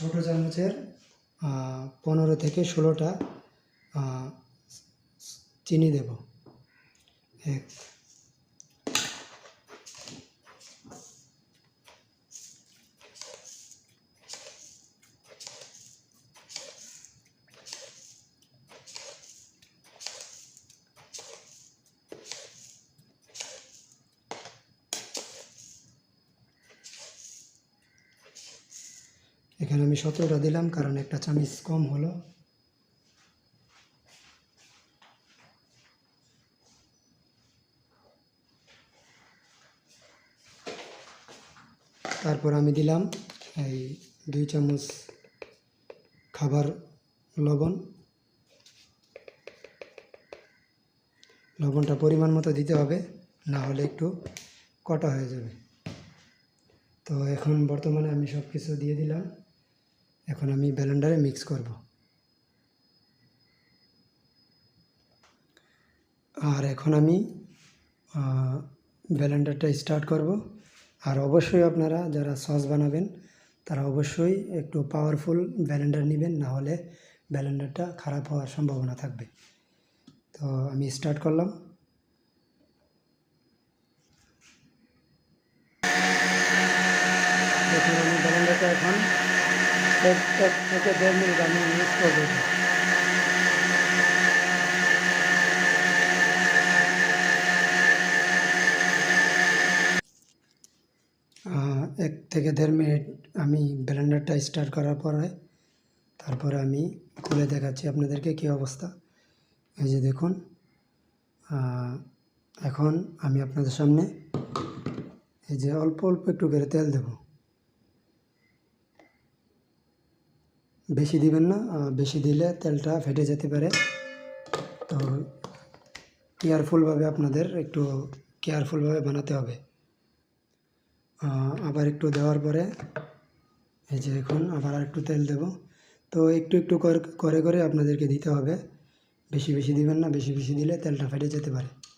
ছোটো চামচের পনেরো থেকে ষোলোটা চিনি দেব। এক। এখানে আমি সতেরোটা দিলাম, কারণ একটা চামচ কম হলো। তারপর আমি দিলাম এই দুই চামচ খাবার লবণ। লবণটা পরিমাণ মতো দিতে হবে, না হলে একটু কটা হয়ে যাবে। তো এখন বর্তমানে আমি সব কিছু দিয়ে দিলাম। এখন আমি ব্লেন্ডারে মিক্স করব। আর এখন আমি ব্লেন্ডারটা স্টার্ট করব। আর অবশ্যই আপনারা যারা সস বানাবেন, তারা অবশ্যই একটু পাওয়ারফুল ব্লেন্ডার নেবেন, না হলে ব্লেন্ডারটা খারাপ হওয়ার সম্ভাবনা থাকবে। তো আমি স্টার্ট করলাম। দেখুন আমি ব্লেন্ডারটা এখন দেড় মিনিট আমি ইউজ করব এক থেকে দেড় মিনিট আমি ব্লেন্ডারটা স্টার্ট করার পরে তারপরে আমি খুলে দেখাচ্ছি আপনাদেরকে কী অবস্থা। এই যে দেখুন এখন আমি আপনাদের সামনে এই যে অল্প অল্প একটু করে তেল দেব। বেশি দিবেন না বেশি দিলে তেলটা ফেটে যেতে পারে। তো কেয়ারফুলভাবে আপনাদের একটু কেয়ারফুলভাবে বানাতে হবে। আবার একটু দেওয়ার পরে এই যে এখন আবার আর একটু তেল দেব। তো একটু একটু কর- করে করে আপনাদেরকে দিতে হবে। বেশি বেশি দিবেন না, বেশি বেশি দিলে তেলটা ফেটে যেতে পারে।